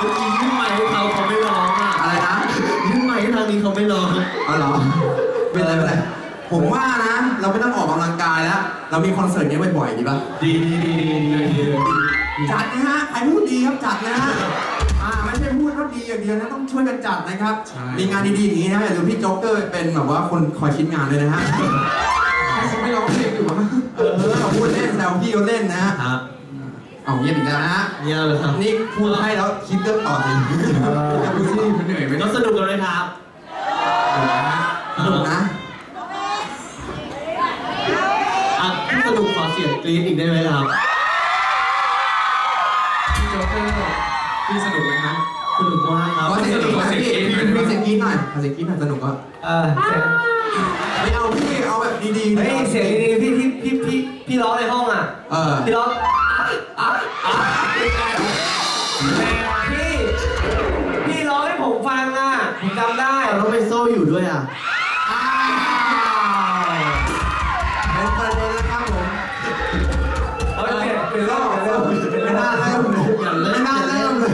เมื่อกี้ยื่นไมค์ให้เขาเขาไม่ร้องอะอะไรนะยื่นไมค์ให้ทางนี้เขาไม่ร้องอ๋อเหรอเป็นไรเป็นไรผมว่านะ เราไม่ต้องออกกำลังกายแล้ว เรามีคอนเสิร์ตนี้บ่อยๆดีป่ะดีดีดีดีดีดีจัดนะฮะใครพูดดีครับจัดนะฮะอ่าไม่ใช่พูดว่าดีอย่างเดียวนะต้องช่วยกันจัดนะครับ มีงานดีๆอย่างนี้นะอย่าลืมพี่โจ๊กเกอร์เป็นแบบว่าคนคอยคิดงานเลยนะฮะเขาไม่ร้องเพลงอยู่วะเออเราพูดเล่นแซวพี่เขาเล่นนะฮะ เอาเงียบอีกแล้วนะฮะเนี่ยเลยครับนี่พูดให้แล้วคิดเรื่องต่อจริงจะพูดที่มันเหนื่อยไหมก็สนุกกันเลยครับสนุกนะอะสนุกขอเสียงกรี๊ดอีกได้ไหมครับพี่โจ๊กเกอร์พี่สนุกไหมครับสนุกมากครับขอเสียงกรี๊ดหน่อยพี่มีเสียงกรี๊ดหน่อยขอเสียงกรี๊ดหน่อยสนุกอะเออเสียงไม่เอาพี่เอาแบบดีๆเฮ้ยเสียงดีๆพี่พี่พี่พี่พี่ร้องในห้องอะเออพี่ร้องอะอะ พี่พี่ร้องให้ผมฟังอะผมจำได้แต่ต้องเป็นโซ่อยู่ด้วยอะอ้าวเป็นประเด็นแล้วครับผมเฮ้ยเปลี่ยนเปลี่ยนรอบเปลี่ยนรอบเปลี่ยนไม่รอน่าบเริ่มเลยอย่าเริ่มไม่น่าเริ่มเลย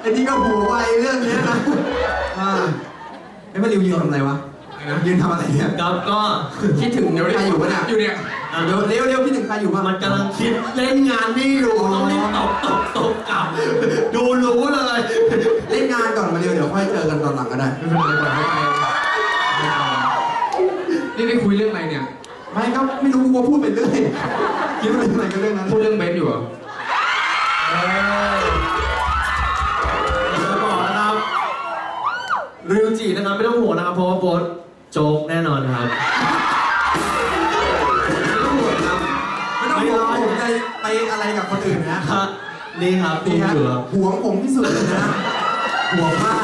ไอ้นี่ก็หัวไวเรื่องเนี้ยนะอ่าไอ้มาริวยืนทำอะไรวะยืนทำอะไรเนี่ยครับก็คิดถึงใครอยู่ปะเนี่ยอยู่เนี่ย อะเร็วเร็วเร็วคิดถึงใครอยู่ปะมันกำลังคิดเล่นงานนี่อยู่ต้องรีบตบตบตบกลับดูรู้เลย เล่นงานก่อนมาเร็วเดี๋ยวค่อยเจอกันตอนหลังก็ได้ไม่เป็นไรปล่อยเขาไปนี่ได้คุยเรื่องอะไรเนี่ย ไม่ก็ไม่รู้กูว่าพูดไปเรื่อยคิดว่าเรื่องอะไรก็เรื่องนั้นพูดเรื่องเบสอยู่เหรอจะบอกนะครับริวจินะครับไม่ต้องห่วงนะครับเพราะว่าโบสโจ๊กแน่นอนครับ ไปอะไรกับคนอื่นนะฮะนี่ครับดูนี่ฮะอยู่ครับห่วงผมที่สุดเลยนะห่วงมาก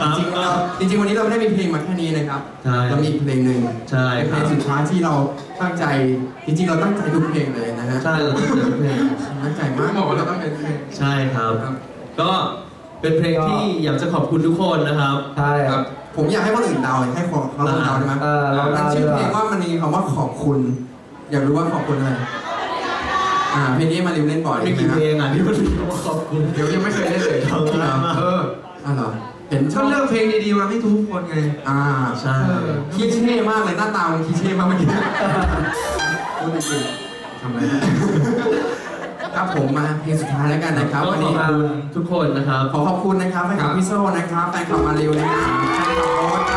ครับจริงๆเราจริงๆวันนี้เราไม่ได้มีเพลงมาแค่นี้นะครับใช่เรามีอีกเพลงหนึ่งใช่เป็นคเพลรับงสุดท้ายที่เราตั้งใจจริงๆเราตั้งใจทุกเพลงเลยนะฮะใช่เราต้องเจอเพลงตั้งใจมากบอกว่าเราต้องเป็นเพลง ใช่ครับ ก็เป็นเพลงที่อยากจะขอบคุณทุกคนนะครับ ใช่ครับผมอยากให้คนอื่นเดาให้คนเขาลองเดาได้ไหมเออลองเดา มันชื่อดีกว่าเพลงว่ามันมีคำว่าขอบคุณ อยากรู้ว่าขอบคุณอะไร อ่าเพลงนี้มาริวเล่นบ่อยไม่กี่ใช่เพไหลงอะที่มันมีคำว่าขอบคุณเดี๋ยวยังไม่เคยเล่นเลยขอบคุณมากเอออ่าเหรอเห็นชชออบบเลือกเพลงดีๆมาให้ทุกคนไง อ่าใช่เออคีเช่มากเลยหน้าตามันคีเช่มากเมื่อกี้พูดจริงทำอะไรๆครับผมมาเพลงสุดท้ายแล้วกันนะครับก็วันขอนี้บคุณทุกคนนะครับ ขอขอบคุณนะครับแฟนคลับพี่โซ่นะครับแฟนคลับมาริวนะครับแฟนคลับโอ๊ต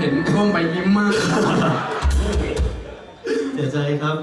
เห็นร่วมไปยิ้มมาก เสียใจครับ